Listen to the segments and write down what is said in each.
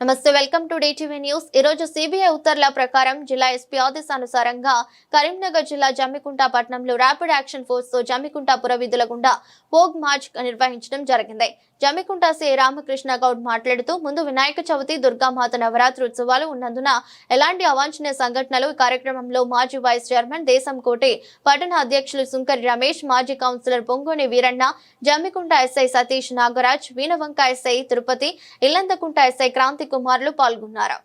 నమస్తే welcome to DTV news. ఈ రోజు సిబిఐ ఉత్తర్వుల ప్రకారం జిల్లా ఎస్పీ ఆదేశానుసారంగా కరీంనగర్ జిల్లా జమ్మికుంట పట్టణంలో ర్యాపిడ్ యాక్షన్ ఫోర్స్తో జమ్మికుంట పురవీధుల గుండా పోగ్ మార్చ్ నిర్వహించడం జరిగింది. జమ్మికుంట సి. రామకృష్ణ గౌడ్ మాట్లాడుతూ ముందు వినాయక చవితి దుర్గామాత నవరాత్రి ఉత్సవాలు ఉన్నందున ఎలాంటి అవాంఛనీయ సంఘటనలు ఈ కార్యక్రమంలో మాజీ వైస్ చైర్మన్ దేశం కోటి పట్టణ అధ్యక్షులు సుంకరి రమేష్ మాజీ councillor Pongoni Veeranna Jammikunta SI Satish Nagaraj Veenavanka SI Tirupati Illandakunta SI Kranthi కుమారులు పాల్గొన్నారు.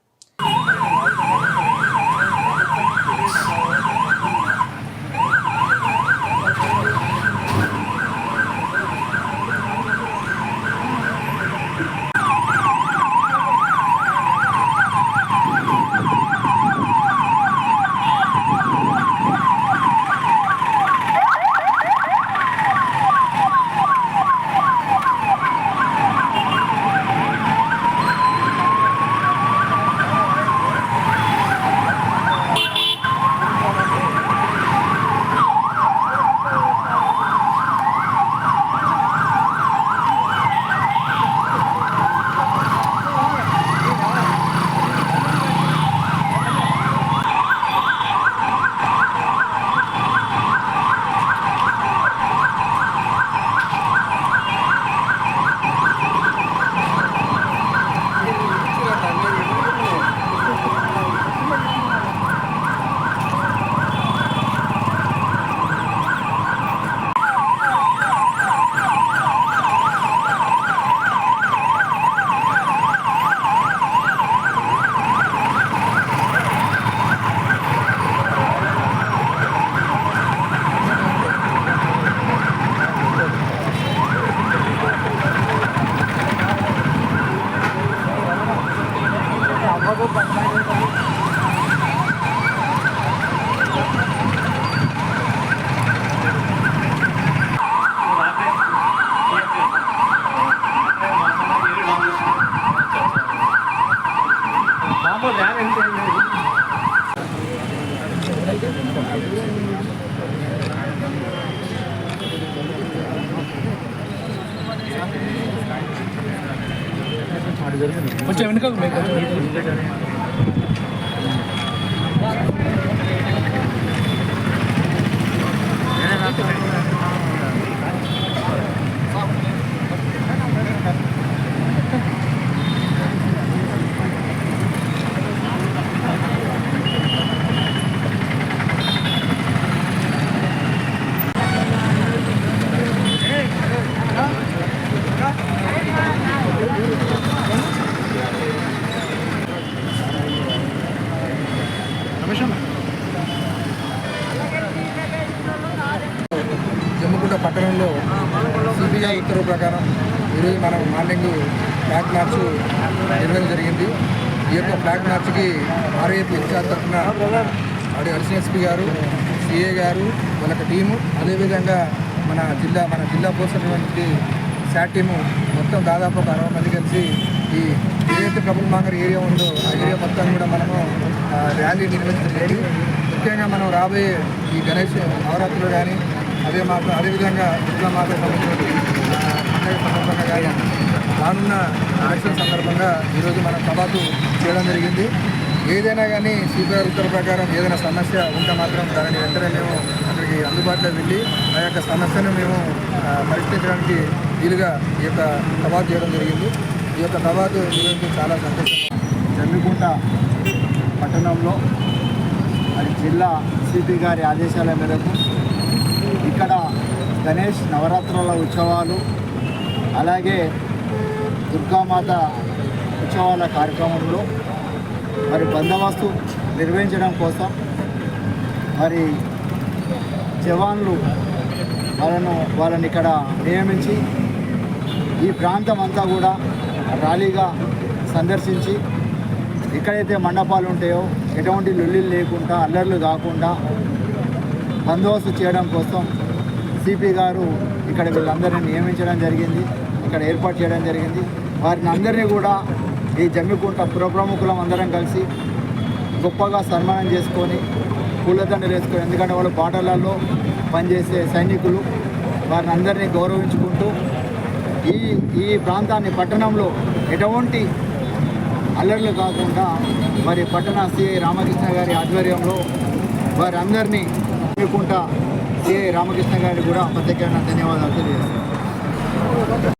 కొంచెం వెనుక మీకు కొంచెం రమేష్ అన్న జమ్మికుంట పట్టణంలో సిబిఐ ఉత్తర్వు ప్రకారం ఈరోజు మనం మార్నింగ్ ఫ్లాగ్ మార్చ్ నిర్వహణ జరిగింది. ఈ యొక్క ఫ్లాగ్ మార్చ్కి ఆర్ఏపీ ఇన్ఛార్జ్ తరఫున ఆడి అడిషనల్ ఎస్పీ గారు సిఏ గారు వాళ్ళ టీము అదేవిధంగా మన జిల్లా మన జిల్లా పోసినటువంటి శాట్ టీము మొత్తం దాదాపు ఒక అరవై మంది కలిసి ఈ ఏదైతే ప్రభుత్వ మాంగర్ ఏరియా ఉందో ఆ ఏరియా మొత్తం కూడా మనము ర్యాలీ నిర్వహించలేదు ముఖ్యంగా మనం రాబోయే ఈ గణేష్ నవరాత్రులు కానీ అదే మాత్రం అదేవిధంగా జిల్లా మాత్రం సంబంధించిన పండుగ సందర్భంగా కానీ రానున్న ఎలక్షన్ సందర్భంగా ఈరోజు మనం సభకు చేయడం జరిగింది. ఏదైనా కానీ స్పీకర్ ఉత్తర్వు ప్రకారం ఏదైనా సమస్య ఉంటే మాత్రం దానిని వెంటనే మేము అక్కడికి అందుబాటులో వెళ్ళి ఆ యొక్క సమస్యను మేము పరిష్కరించడానికి వీలుగా ఈ యొక్క సభ చేయడం జరిగింది. ఈ యొక్క సభకు ఈరోజు చాలా సంతోషంగా జమ్మికుంట పట్టణంలో మరి జిల్లా సిపి గారి ఆదేశాల మేరకు ఇక్కడ గణేష్ నవరాత్రుల ఉత్సవాలు అలాగే దుర్గామాత ఉత్సవాల కార్యక్రమంలో మరి బందోబస్తు నిర్వహించడం కోసం మరి జవాన్లు వాళ్ళను వాళ్ళని ఇక్కడ నియమించి ఈ ప్రాంతం అంతా కూడా ర్యాలీగా సందర్శించి ఎక్కడైతే మండపాలు ఉంటాయో ఎటువంటి లొల్లిలు లేకుండా అల్లర్లు కాకుండా బందోబస్తు చేయడం కోసం సిపి గారు ఇక్కడ వీళ్ళందరినీ నియమించడం జరిగింది ఇక్కడ ఏర్పాటు చేయడం జరిగింది. వారిని అందరినీ కూడా ఈ జమ్మికుంట పుర ప్రముఖులం అందరం కలిసి గొప్పగా సన్మానం చేసుకొని పూలదండ వేసుకొని ఎందుకంటే వాళ్ళు బార్డర్లలో పనిచేసే సైనికులు. వారిని అందరినీ గౌరవించుకుంటూ ఈ ఈ ప్రాంతాన్ని పట్టణంలో ఎటువంటి అల్లర్లు కాకుండా మరి పట్టణ సిఐ రామకృష్ణ గారి ఆధ్వర్యంలో వారందరినీ అనుకుంటా సిఐ రామకృష్ణ గారికి కూడా ప్రత్యేకమైన ధన్యవాదాలు తెలియజేస్తాను.